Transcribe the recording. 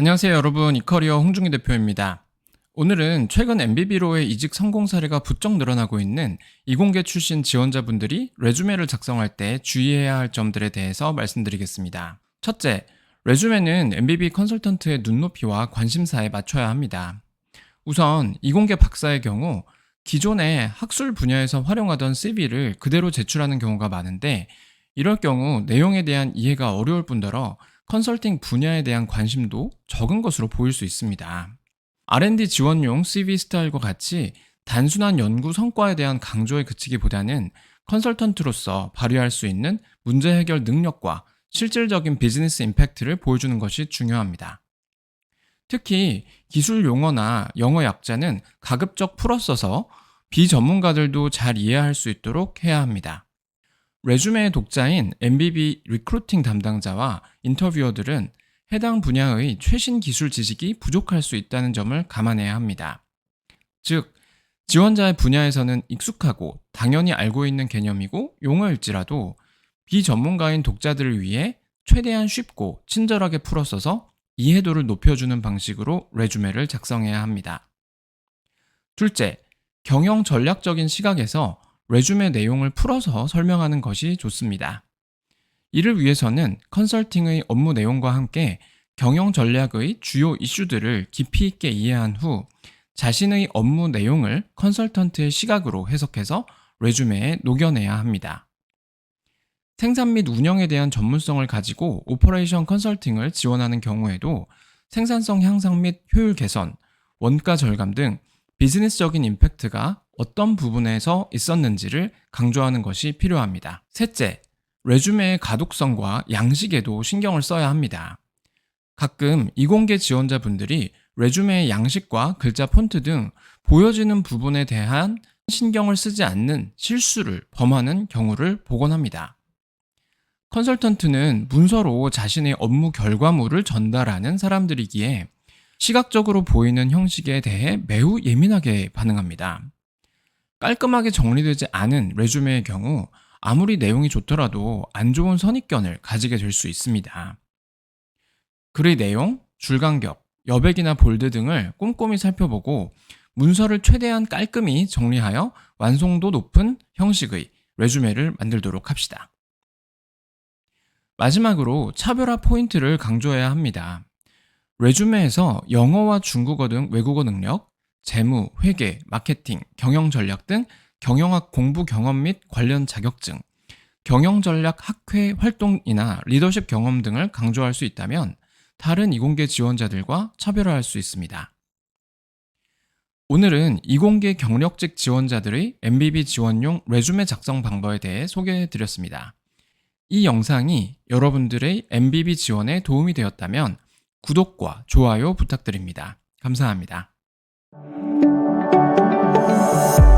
안녕하세요 여러분 이커리어 홍중기 대표입니다. 오늘은 최근 MBB로의 이직 성공 사례가 부쩍 늘어나고 있는 이공계 출신 지원자분들이 레주메를 작성할 때 주의해야 할 점들에 대해서 말씀드리겠습니다. 첫째, 레주메는 MBB 컨설턴트의 눈높이와 관심사에 맞춰야 합니다. 우선 이공계 박사의 경우 기존의 학술 분야에서 활용하던 CV를 그대로 제출하는 경우가 많은데 이럴 경우 내용에 대한 이해가 어려울 뿐더러 컨설팅 분야에 대한 관심도 적은 것으로 보일 수 있습니다. R&D 지원용 CV 스타일과 같이 단순한 연구 성과에 대한 강조에 그치기보다는 컨설턴트로서 발휘할 수 있는 문제 해결 능력과 실질적인 비즈니스 임팩트를 보여주는 것이 중요합니다. 특히 기술 용어나 영어 약자는 가급적 풀어 써서 비전문가들도 잘 이해할 수 있도록 해야 합니다. 레주메의 독자인 MBB 리크루팅 담당자와 인터뷰어들은 해당 분야의 최신 기술 지식이 부족할 수 있다는 점을 감안해야 합니다. 즉, 지원자의 분야에서는 익숙하고 당연히 알고 있는 개념이고 용어일지라도 비전문가인 독자들을 위해 최대한 쉽고 친절하게 풀어 써서 이해도를 높여주는 방식으로 레주메를 작성해야 합니다. 둘째, 경영 전략적인 시각에서 레주메 내용을 풀어서 설명하는 것이 좋습니다. 이를 위해서는 컨설팅의 업무 내용과 함께 경영 전략의 주요 이슈들을 깊이 있게 이해한 후 자신의 업무 내용을 컨설턴트의 시각으로 해석해서 레주메에 녹여내야 합니다. 생산 및 운영에 대한 전문성을 가지고 오퍼레이션 컨설팅을 지원하는 경우에도 생산성 향상 및 효율 개선, 원가 절감 등 비즈니스적인 임팩트가 어떤 부분에서 있었는지를 강조하는 것이 필요합니다. 셋째, 레주메의 가독성과 양식에도 신경을 써야 합니다. 가끔 이공계 지원자분들이 레주메의 양식과 글자 폰트 등 보여지는 부분에 대한 신경을 쓰지 않는 실수를 범하는 경우를 보곤 합니다. 컨설턴트는 문서로 자신의 업무 결과물을 전달하는 사람들이기에 시각적으로 보이는 형식에 대해 매우 예민하게 반응합니다. 깔끔하게 정리되지 않은 레주메의 경우 아무리 내용이 좋더라도 안 좋은 선입견을 가지게 될 수 있습니다. 글의 내용, 줄 간격, 여백이나 볼드 등을 꼼꼼히 살펴보고 문서를 최대한 깔끔히 정리하여 완성도 높은 형식의 레주메를 만들도록 합시다. 마지막으로 차별화 포인트를 강조해야 합니다. 레주메에서 영어와 중국어 등 외국어 능력, 재무, 회계, 마케팅, 경영 전략 등 경영학 공부 경험 및 관련 자격증, 경영 전략 학회 활동이나 리더십 경험 등을 강조할 수 있다면 다른 이공계 지원자들과 차별화할 수 있습니다. 오늘은 이공계 경력직 지원자들의 MBB 지원용 레주메 작성 방법에 대해 소개해 드렸습니다. 이 영상이 여러분들의 MBB 지원에 도움이 되었다면 구독과 좋아요 부탁드립니다. 감사합니다. Thank you